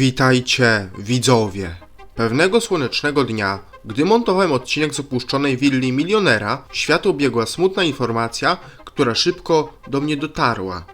Witajcie, widzowie. Pewnego słonecznego dnia, gdy montowałem odcinek z opuszczonej willi milionera, świat obiegła smutna informacja, która szybko do mnie dotarła.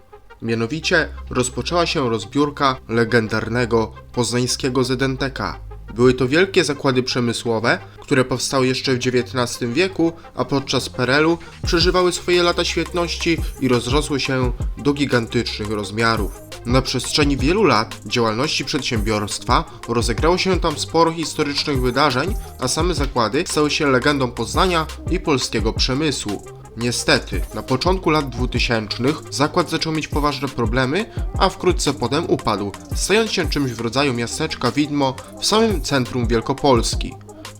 Mianowicie rozpoczęła się rozbiórka legendarnego poznańskiego ZNTK. Były to wielkie zakłady przemysłowe, które powstały jeszcze w XIX wieku, a podczas PRL-u przeżywały swoje lata świetności i rozrosły się do gigantycznych rozmiarów. Na przestrzeni wielu lat działalności przedsiębiorstwa rozegrało się tam sporo historycznych wydarzeń, a same zakłady stały się legendą Poznania i polskiego przemysłu. Niestety, na początku lat 2000 zakład zaczął mieć poważne problemy, a wkrótce potem upadł, stając się czymś w rodzaju miasteczka widmo w samym centrum Wielkopolski.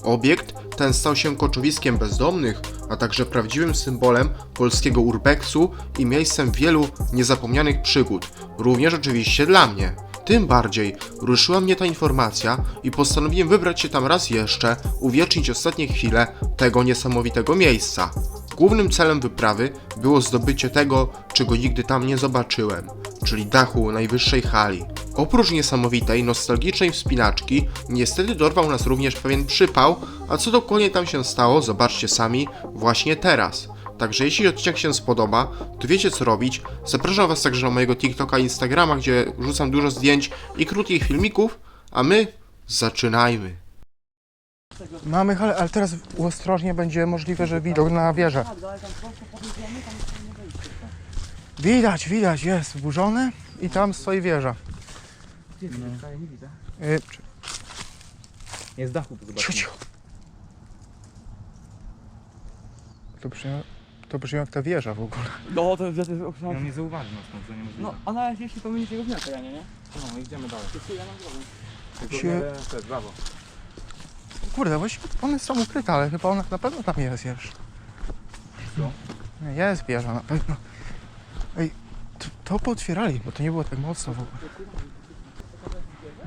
Obiekt ten stał się koczowiskiem bezdomnych, a także prawdziwym symbolem polskiego urbexu i miejscem wielu niezapomnianych przygód, również oczywiście dla mnie. Tym bardziej ruszyła mnie ta informacja i postanowiłem wybrać się tam raz jeszcze, uwiecznić ostatnie chwile tego niesamowitego miejsca. Głównym celem wyprawy było zdobycie tego, czego nigdy tam nie zobaczyłem, czyli dachu najwyższej hali. Oprócz niesamowitej, nostalgicznej wspinaczki, niestety dorwał nas również pewien przypał, a co dokładnie tam się stało, zobaczcie sami właśnie teraz. Także jeśli odcinek się spodoba, to wiecie co robić. Zapraszam Was także na mojego TikToka i Instagrama, gdzie rzucam dużo zdjęć i krótkich filmików, a my zaczynajmy. Mamy halę, ale teraz ostrożnie będzie możliwe, że widok na wieżę. Widać, widać, jest zburzony i tam stoi wieża. Ja nie widzę. Yy, Nie z dachu to cicho, zobaczymy. cicho. To brzmi, to brzmi jak ta wieża w ogóle. No to wtedy No okrzak. nie zauważy nas stąd, to niemożliwe. No, a nawet jeśli pomylić jego wniosek, ja nie, nie? no idziemy dalej. To ja mam drogę. Tylko Się- nie te, brawo. Kurde, właściwie one jest tam ukryte, ale chyba ona na pewno tam jest jeszcze. Co? Nie, Jest wieża na pewno. Ej, to, to pootwierali, bo to nie było tak mocno w ogóle.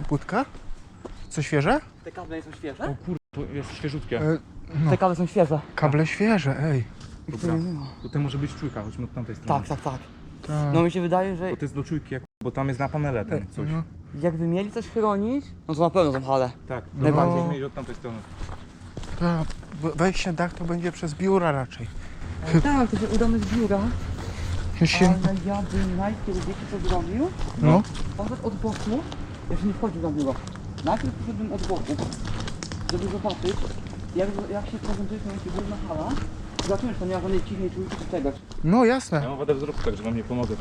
Budka? Co świeże? Te kable są świeże? O kur... to jest świeżutkie. E, no, Te kable są świeże. kable świeże, ej. Dobra. Tutaj może być czujka, chodźmy od tamtej strony. Tak, tak, tak. Ta, No mi się wydaje, że Bo to jest do czujki, jak... bo tam jest na panele ten coś. no, jakby mieli coś chronić, no to na pewno hale. Tak, najbardziej mieli od tamtej strony. wejście na dach to będzie przez biura raczej. Tak, to się udamy z biura, Już się, ale ja bym najpierw wiecie co zrobił? no, Poszedł od boku, jeszcze nie wchodził na biuro. Najpierw poszedłbym od boku, żeby zobaczyć, jak, jak się prezentuje ta główna hala. Zobaczymy, czy tam nie ma żadnej cichej czujki czy czegoś. no Ja jasne. mam wadę wzroku, także wam nie pomogę.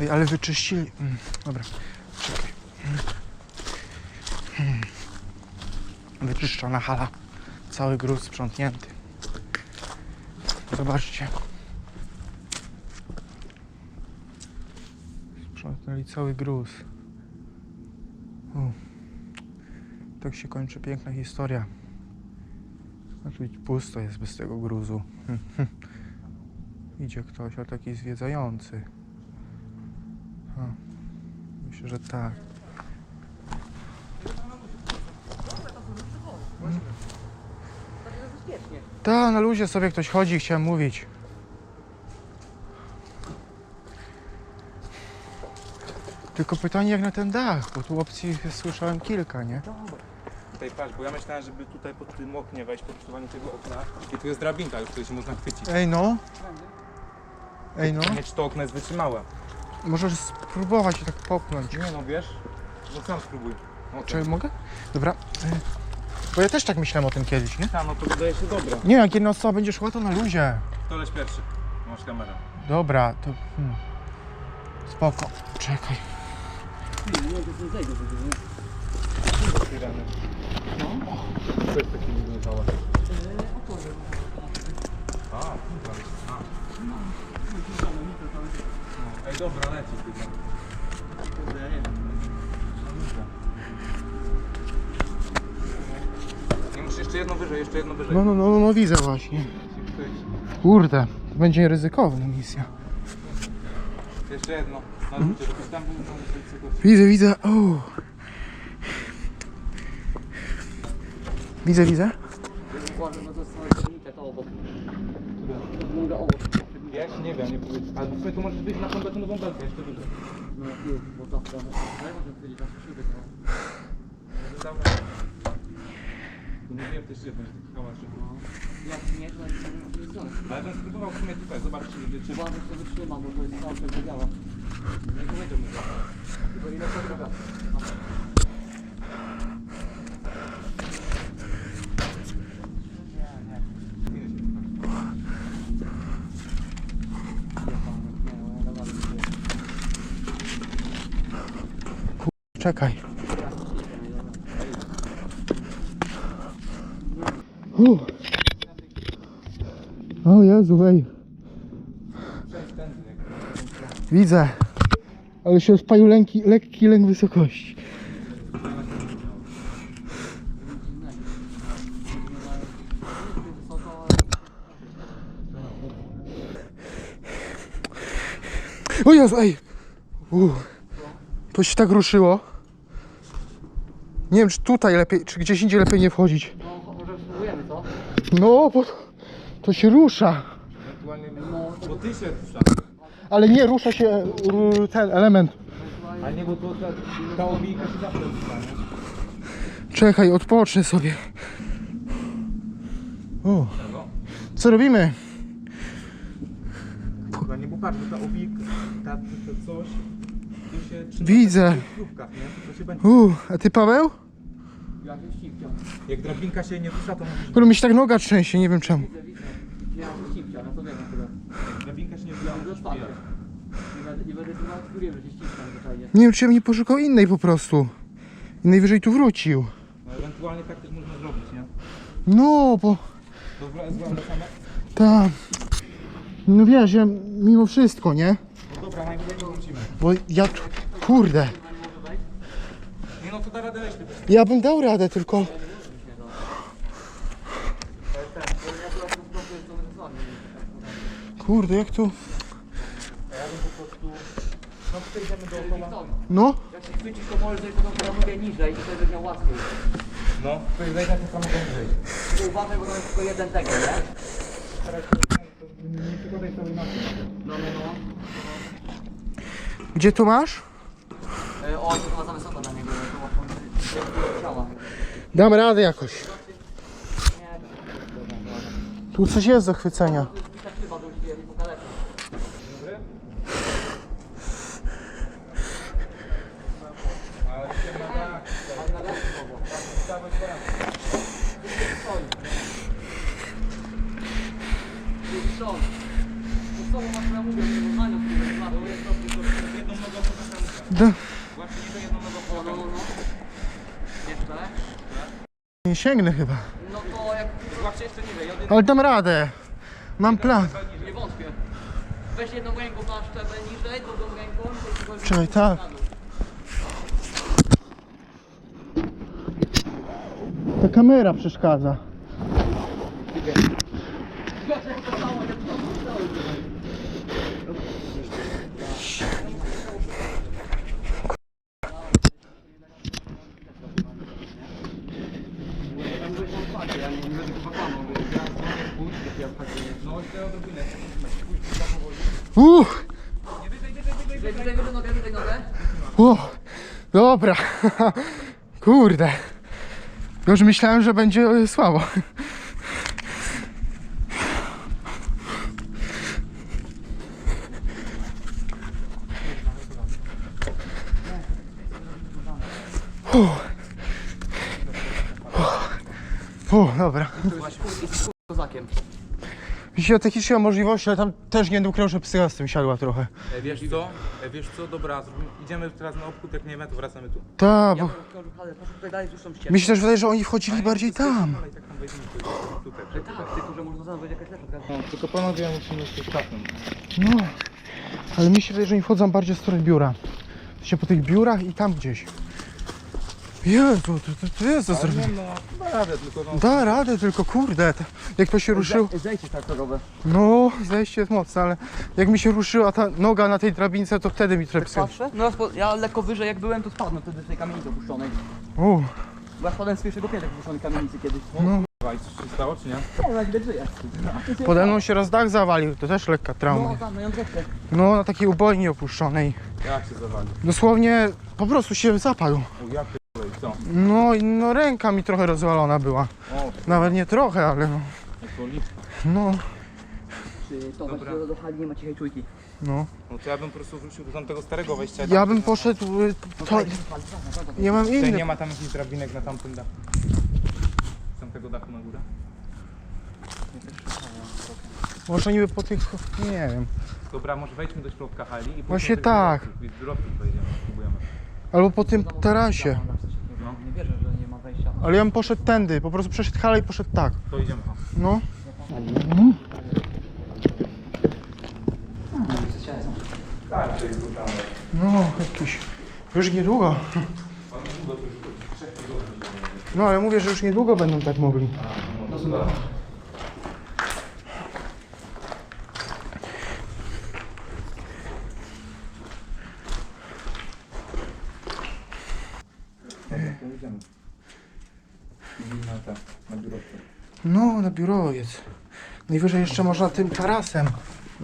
Ej, ale wyczyścili. Mm, dobra, czekaj. Mm. Wyczyszczona hala. Cały gruz sprzątnięty. Zobaczcie. Sprzątnęli cały gruz. U. Tak się kończy piękna historia. A tu pusto jest bez tego gruzu. Idzie ktoś, a taki zwiedzający. Myślę, że tak. Ta, na luzie sobie ktoś chodzi, chciałem mówić. Tylko pytanie jak na ten dach, bo tu opcji słyszałem kilka, nie? Tutaj patrz, bo ja myślałem, żeby tutaj pod tym oknie wejść, pod przesuwanie tego okna. I tu jest drabinka, już tutaj się można chwycić. Ej no. Ej no. Nie, czy to okno jest wytrzymałe. Możesz spróbować i tak popchnąć. Nie no, wiesz? No sam spróbuj. No, Czy mogę? Dobra. y, Bo ja też tak myślałem o tym kiedyś, nie? Tam, no to wydaje się dobre. Nie, jak jedna osoba będzie szła, to na luzie. To leć pierwszy. Masz kamerę. Dobra, to... Hmm. Spoko. Czekaj. Nie, nie, to nie zejdzie, żeby nie. No. To jest taki hałas. Yy, opory. A. No. Ej, dobra, leci tylko. Kurde, ja nie wiem. Nie musisz jeszcze jedno wyżej, jeszcze jedno wyżej. No, no, no, no widzę właśnie. Kurde, to będzie ryzykowna misja. Jeszcze jedno. Na żebyś tam był na ulicy. Widzę, widzę. O. Widzę, widzę. Uważam, no to jest całe to obok. To wygląda obok. Ja ci nie wiem, nie powiem. Ale w to możesz wyjść na tą betonową belkę jeszcze wyżej. No, już, bo zawsze. Ale może powiedzieć, że dawno. Mówiłem też, że będzie taki hałas, że... Jak nie, to nie jest strony. Ale bym spróbował w sumie tutaj, zobaczyć, czy... Uważaj, że wytrzyma, bo to jest całe że działa. Nie powiedział mi za Tylko ile to droga? Czekaj. Uh. O Jezu, ej. Widzę. Ale się odpalił lęki, lekki lęk wysokości. O Jezu, ej. Uh. To się tak ruszyło. Nie wiem, czy tutaj lepiej, czy gdzieś indziej lepiej nie wchodzić. No, może spróbujemy, co? No, bo to się rusza. Ewentualnie... Bo ty się rusza. Ale nie rusza się ten element. A nie, bo to ta, ta obijka się zawsze rusza, nie? Czekaj, odpocznę sobie. O, co robimy? Chyba nie, bo patrz, bo ta obijka, ta, to coś... Się trzyma Widzę. w nie? To się będzie... U, a ty Paweł? Jak drabinka się nie rusza, to musisz... Bo mi się tak noga trzęsie, nie wiem czemu. Widzę, widzę. Ja ścipcia, no to wiem drabinka się nie rusza. Nie będę, nie że się zwyczajnie. Nie wiem, czy ja bym nie poszukał innej po prostu. I najwyżej tu wrócił. No, ewentualnie tak też można zrobić, nie? No, bo To wla- złamane same... ta... No wiesz, ja mimo wszystko, nie? No dobra, najwyżej nie. Bo ja... tu- Kurde. Nie no, to da radę wejść. Ja bym dał radę, tylko... Kurde, jak tu... No przejdziemy dookoła. No, Jak się chwycisz, to możesz zejść tą piramidkę niżej i będzie miał łatwiej. No, to jest to samo wejść. Tylko uważaj, bo tam jest tylko jeden tego, nie? Teraz nie przykładaj sobie na to. No, no, no. Gdzie tu masz? E, o, to chyba za wysoko na niego. Dam radę jakoś. Tu coś jest do chwycenia. to jest chyba, żebyś się nie pokaleczył. Ale się ma tak. Sięgnę chyba. No to jak Właśnie jeszcze nie wiem. Ale dam radę. Mam plan. nie wątpię. Weź jedną ręką na szczebel niżej, drugą ręką. Czekaj, tak. Ta kamera przeszkadza. Ja nie, będę chyba kłamał, bo ja dzwonię pójść, jak ja wchodzę. No jeszcze odrobinę. Pójdź za powoli. Uff, Wyżej, wyżej, wyżej nogę, wyżej nogę. o, dobra. Kurde. Już myślałem, że będzie e, słabo. O, dobra. Kozakiem. Jeśli o technicznej możliwości, ale tam też nie ukrywam, że psycha z tym siadła trochę. E, wiesz co? E, wiesz co? Dobra, idziemy teraz na obchód, jak nie wiem, to wracamy tu. Ta, Ja bo ale proszę tutaj dalej mi się też wydaje, że oni wchodzili bardziej tam. Ale i tak tam wejdziemy tu- tutaj. Że tak, tylko że można znaleźć jakaś lepsza. No, tylko panowie musimy się skapnąć. No, ale mi się wydaje, że oni wchodzą bardziej w stronę biura. Się po tych biurach i tam gdzieś. Jezu, to, to, to jest do zrobienia. nie no, da radę, tylko no... Da radę, tylko kurde, te- jak to się ruszyło. Zejście traktorowe. No, zejście jest mocne, ale jak mi się ruszyła ta noga na tej drabince, to wtedy mi trochę psy. Patrzę? No ja, spo- ja lekko wyżej jak byłem, to spadłem wtedy z tej kamienicy opuszczonej. U, Bo ja spadłem z pierwszego piętra opuszczonej kamienicy kiedyś. no. Dawaj, coś się stało, czy nie? Nie, na źle żyję. Pode mną się raz dach zawalił, to też lekka No trauma. tam, jądrówkę. No, na takiej ubojni opuszczonej. Jak się zawali? Dosłownie po prostu się zapadł. U, ja pierdolę. Co? No, i no ręka mi trochę rozwalona była. O, Nawet nie trochę, ale no. to. No, Czy to Dobra. do hali nie ma cichej czujki? no. No to ja bym po prostu wrócił do tamtego starego wejścia. Ja bym poszedł, y, to, ja mam Tutaj inny. nie ma tam jakichś drabinek na tamtym dachu. Z tamtego dachu na górę? Może niby po tych, nie wiem. Dobra, może wejdźmy do środka hali i później Właśnie do tak. wejdziemy, spróbujemy. Albo po tym tarasie. No. Nie wierzę, że nie ma wejścia. Ale ja bym poszedł tędy, po prostu przeszedł halę i poszedł tak. To idziemy. O. No. Tak, to jest tutaj. No, jakiś. Już niedługo. No ale mówię, że już niedługo będą tak mogli. To idziemy. Idziemy na te, na biurowce. No, na biurowiec. Najwyżej jeszcze można tym tarasem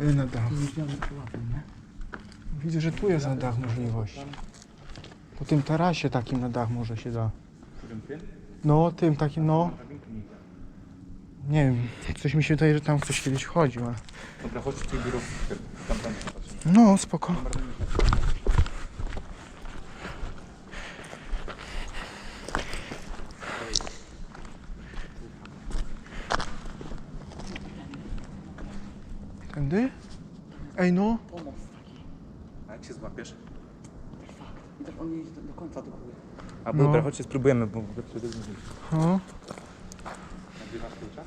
y, na dach. Widzę, że tu jest na dach możliwość. Po tym tarasie takim na dach może się da. Którym tym? No, tym takim, no. Nie wiem, coś mi się wydaje, że tam ktoś kiedyś chodził. ale- Dobra, chodź w tej biurowce. Tam, tam zobaczymy. No, spoko. Tędy? Ej, no. Pomoc taki. A jak się złapiesz? I też on nie idzie do, do końca do góry. A No. dobra, chodźcie spróbujemy, bo mogę przede mną O. Nagrywasz klucza?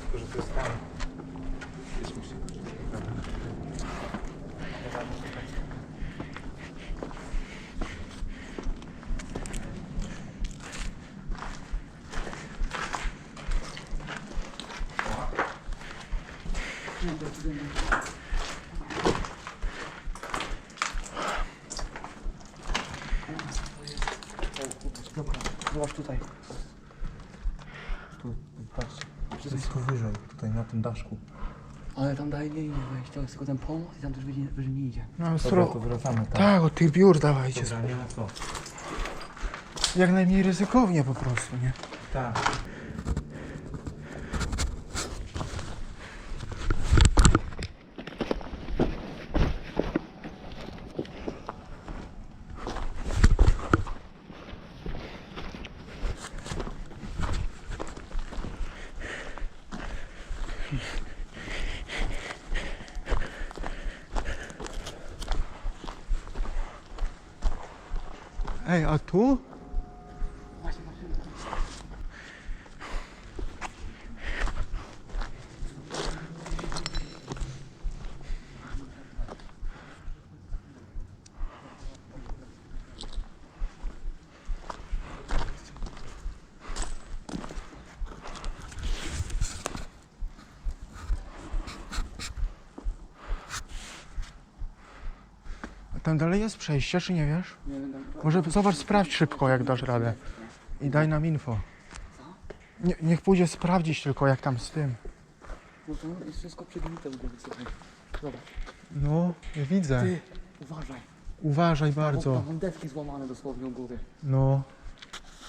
Tylko, że to jest tam. Jest musi- Dobra, zobacz tutaj. Tu, patrz. Wszystko wyżej, tutaj na tym daszku. Ale tam dalej nie idzie wejść, to jest tylko ten pomoc i tam też wyżej, wyżej nie idzie. No, Dobra, stro... to wracamy tam. Tak, od tych biur dawajcie. Dobra, nie ma co. Jak najmniej ryzykownie po prostu, nie? Tak. Ej, a tu? Tam dalej jest przejście, czy nie wiesz? Nie wiem, tam... Może zobacz, sprawdź szybko, jak dasz radę. I daj nam info. Nie, niech pójdzie sprawdzić tylko, jak tam z tym. No to jest wszystko przegnite w głowie sobie. Zobacz. No, widzę. Ty, uważaj. Uważaj bardzo. Mam deski złamane dosłownie u góry. No.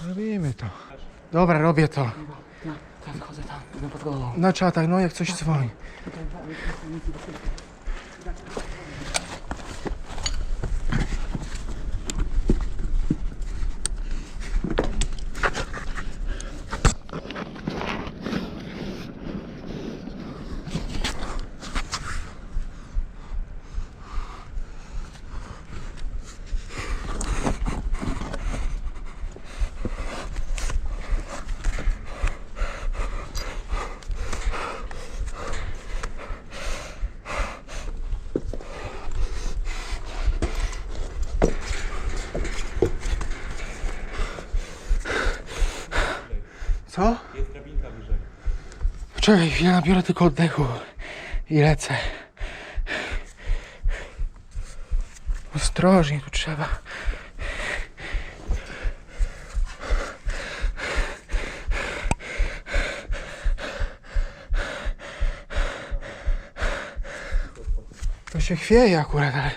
Robimy to. Dobra, robię to. Ja, teraz chodzę tam, będę pod głową. Na czatach, no jak coś dzwoń. Tutaj, Co? Jest drabinka wyżej. Czekaj, ja nabiorę tylko oddechu i lecę. Ostrożnie tu trzeba. To się chwieje akurat, ale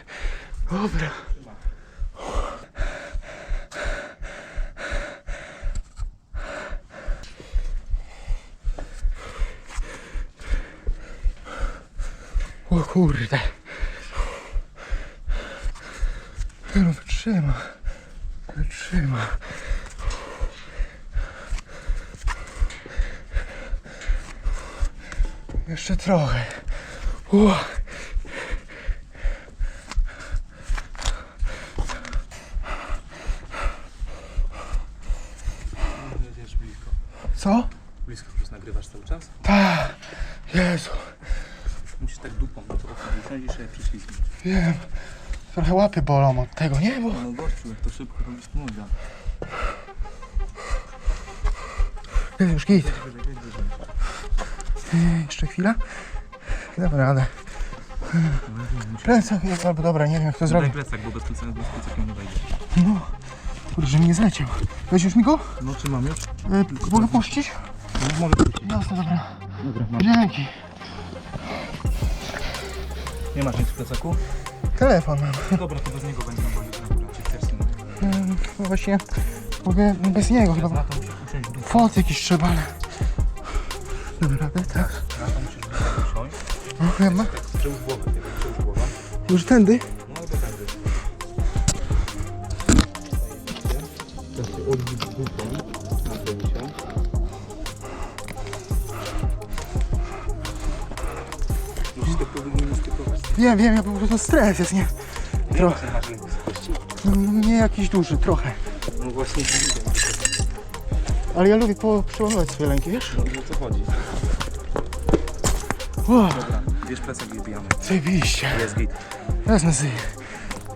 dobra. Kurde. No wytrzyma. Wytrzyma. Jeszcze trochę. Uch. Jedziesz blisko. Co? Blisko już nagrywasz cały czas? Ta. Jezu. Musisz tak dupą do tego usiąść i sobie przyślizgnąć. Wiem. Trochę łapy bolą od tego, nie? Bo... No gościu, jak to szybko robisz, to nuda. Jest już git. Jeszcze chwila. Dobra, radę. Plecak jest, albo dobra, nie wiem jak to Daj zrobić. plecak, bo bez plecakiem bez plecakiem nie wejdziesz. No. Kurde, że mi nie zleciał. Weź mi go? No trzymam już? E, mogę puścić? No może być. Jasne, dobra. Dobra, mam. Dzięki. Nie masz nic w plecaku? Telefon mam. Dobra, to bez niego będzie na wodzie na górę. Czy chcesz z nim? No właśnie, mogę bez niego Teraz chyba. na to musisz usiąść w dół. Fot jakiś trzeba, ale... Dobra, radę, tak. Musisz w dół usiąść. No. Tak, tego przełóż głowę. Już? No tędy. Wiem, wiem, ja po prostu stres jest, nie? Trochę. No, nie jakiś duży, trochę. No właśnie. Ale ja lubię po, przełamywać swoje lęki, wiesz? No i o co chodzi? Wow, Dobra, bierz plecak i wbijamy. zajebiście. Jest git. Teraz na zyję.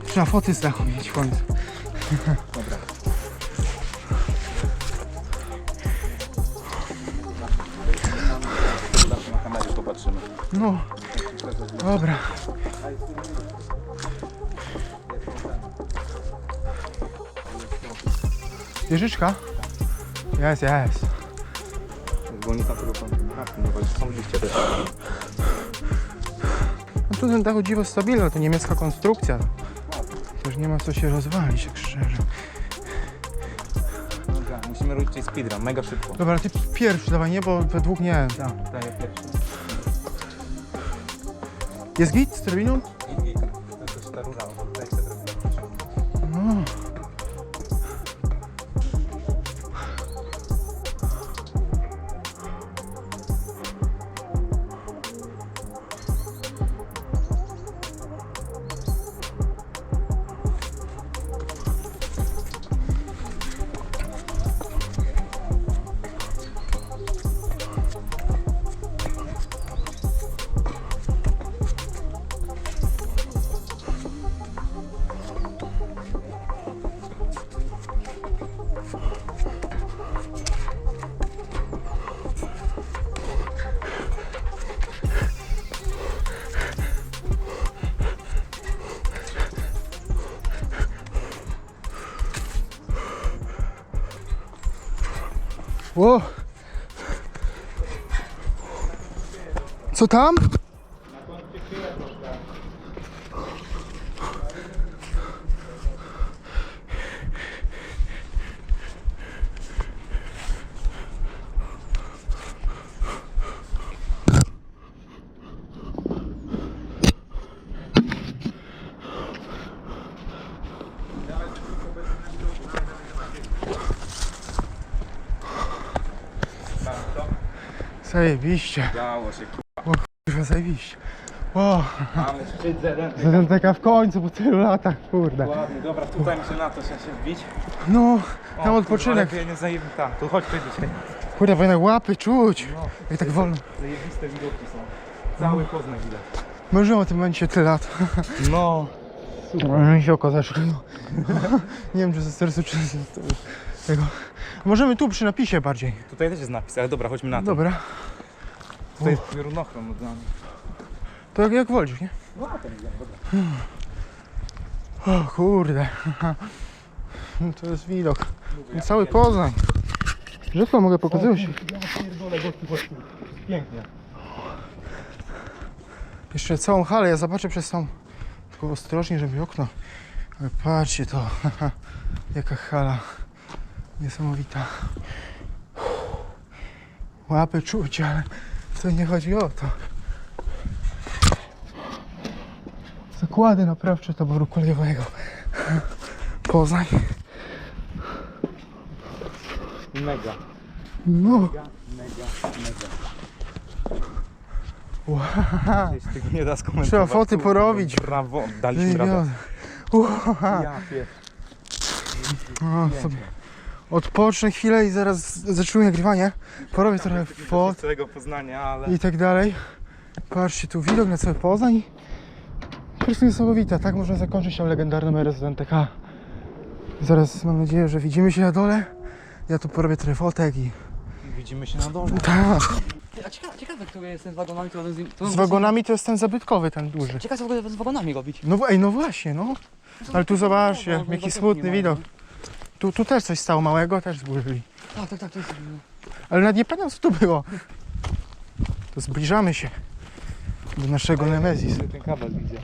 Trzeba foty z dachu mieć w końcu. Dobra. Na kamerze popatrzymy. No, dobra. Wieżyczka? Jest, jest. Nie tam kontaktu, no bo są liście też. No tu ten dach dziwo stabilny, to niemiecka konstrukcja. Już nie ma co się rozwalić, tak szczerze. Dobra, musimy robić dzisiaj speedrun, mega szybko. Dobra, ty pierwszy dawaj, nie? Bo według mnie... Tak, daję pierwszy. Jest git z turbiną? I, i to jest ta rura, Ło. Co tam? Zajebiście. Dało się, Kurwa, zajebiście. O, mamy szczyt zeren. ZNTK w końcu po tylu latach, kurde. Ładnie, dobra, tutaj muszę na to się wbić. No, O, tam odpoczynek. ale nie zajebim tam, tu chodź tutaj dzisiaj. Kurde, powinien łapy czuć. No, Jak tak wolno. zajebiste widoki są. Cały Poznań widać. Marzyłem o tym momencie tyle lat. No. Mi się oko zeszło. No. Nie wiem, czy ze stresu, czy z tego. Możemy tu przy napisie bardziej. Tutaj też jest napis, ale dobra, chodźmy na to. Dobra. Tutaj jest piorunochron od nami. To jak, jak wolisz, nie? No, nie wiem, dobra. O kurde. No To jest widok. Cały Poznań. Rzadko mogę pokazywać. Ja pierdolę, gościu, gościu. Pięknie. Jeszcze całą halę, ja zobaczę przez tą tylko ostrożnie, żeby okno. Ale patrzcie to, jaka hala. Niesamowita. Łapy czuć, ale to nie chodzi o to. Zakłady naprawcze taboru kolejowego. Poznań. Mega, No. mega, mega. Wow. Jeśli tego nie da skomentować. Trzeba foty porobić. Brawo, daliśmy radę. Wow. Ja pier... O, sobie odpocznę chwilę i zaraz zaczynam nagrywanie. Porobię trochę fot całego Poznania, ale... i tak dalej. Patrzcie, tu widok na cały Poznań. Po prostu niesamowita, tak można zakończyć tą legendarną erę z NTK. Zaraz mam nadzieję, że widzimy się na dole. Ja tu porobię trochę fotek i... Widzimy się na dole. Tak, Ty, A ciekawe, ciekawe który jest ten z wagonami, to z. To z wagonami to jest ten zabytkowy, ten duży. Ciekawe co w ogóle z wagonami robić. No ej, no właśnie, no. Ale tu zobaczcie, No, no, jaki no, smutny widok. Tu, tu też coś stało małego, też zburzyli. Tak, tak, tak, to jest. Ale nawet nie pamiętam co tu było. To zbliżamy się do naszego Nemesis. Ten kabel widzę.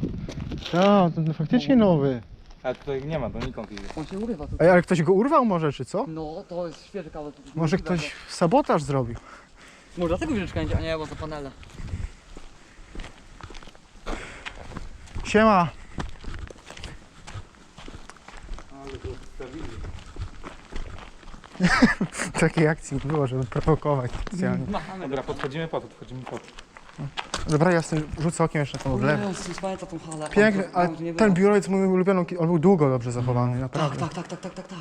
A, to faktycznie nowy. Ale tutaj nie ma, donikąd idzie. On się urywa tu. Ej, ale ktoś go urwał może, czy co? No, to jest świeży kabel. to- Może to- ktoś sabotaż zrobił. Może dlatego wziąć kręci, a nie, bo to panele. Siema. Ale to stawili. Takiej akcji nie było, żeby prowokować specjalnie. Machamy. Dobra, podchodzimy pod, podchodzimy pod. Dobra, ja sobie rzucę okiem jeszcze na tą w lewo. Jezus, pamiętam tą halę. Piękny, ale ten biurowiec mój ulubiony, on był długo dobrze zachowany, Tak, naprawdę. tak, tak, tak, tak, tak, tak.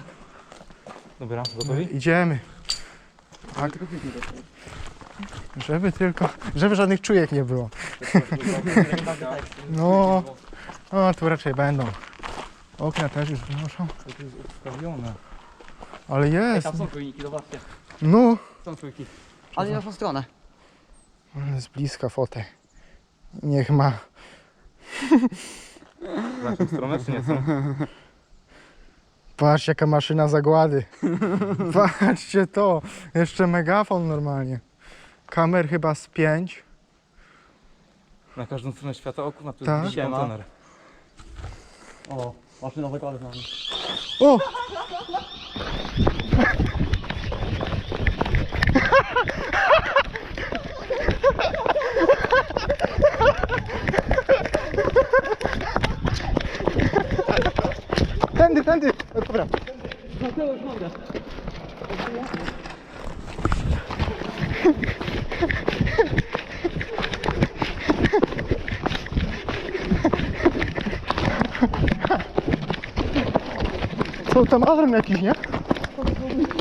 Dobra, gotowi? Idziemy. Tak. Żeby tylko, żeby żadnych czujek nie było. No, o, tu raczej będą. Okna też już wynoszą. To jest ustawione. Ale Ej, jest. tam są trójniki, zobaczcie. No. Są trójki. Ale na tą stronę. Z bliska fotę. Niech ma. W naszą stronę czy nie są? Patrz jaka maszyna zagłady. Patrzcie to. Jeszcze megafon normalnie. Kamer chyba z pięć. Na każdą stronę świata oku, na Tak. tu Siema. kontener. O, maszyna zakłady z nami. O! Tędy, tędy! O, Dobra. Co tam alarm jakiś, nie?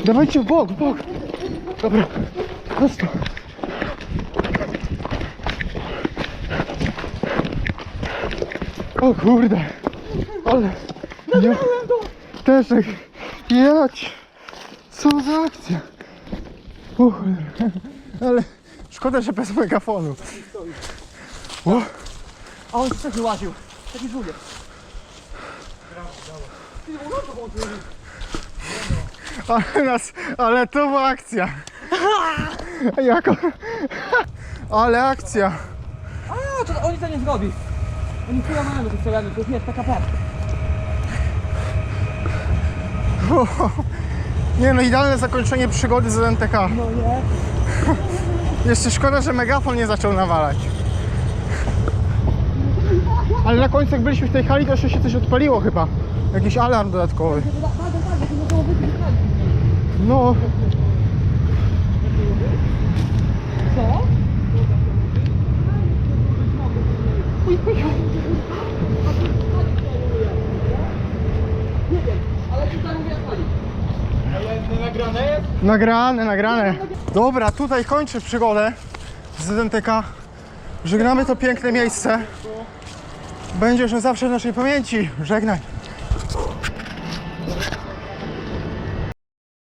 Dawajcie w bok, w bok. Dobra, prosto. O kurde, ale... Ja... Też tak... Jać! Co za akcja? Cholera. Ale szkoda, że bez megafonu. O, A on też wyłaził. Taki żółwie. Ale nas... Ale to była akcja. Jako... Ale akcja. A, to oni to nie zrobi. Oni chuja mają do tych celami, to jest PKP. Nie no, idealne zakończenie przygody z NTK. No nie. Jeszcze szkoda, że megafon nie zaczął nawalać. Ale na końcu jak byliśmy w tej hali, to jeszcze się coś odpaliło chyba. Jakiś alarm dodatkowy. No, Co? nagrane, nagrane. Dobra, tutaj kończę przygodę z NTK. Żegnamy to piękne miejsce. Będziesz na zawsze w naszej pamięci. Żegnaj.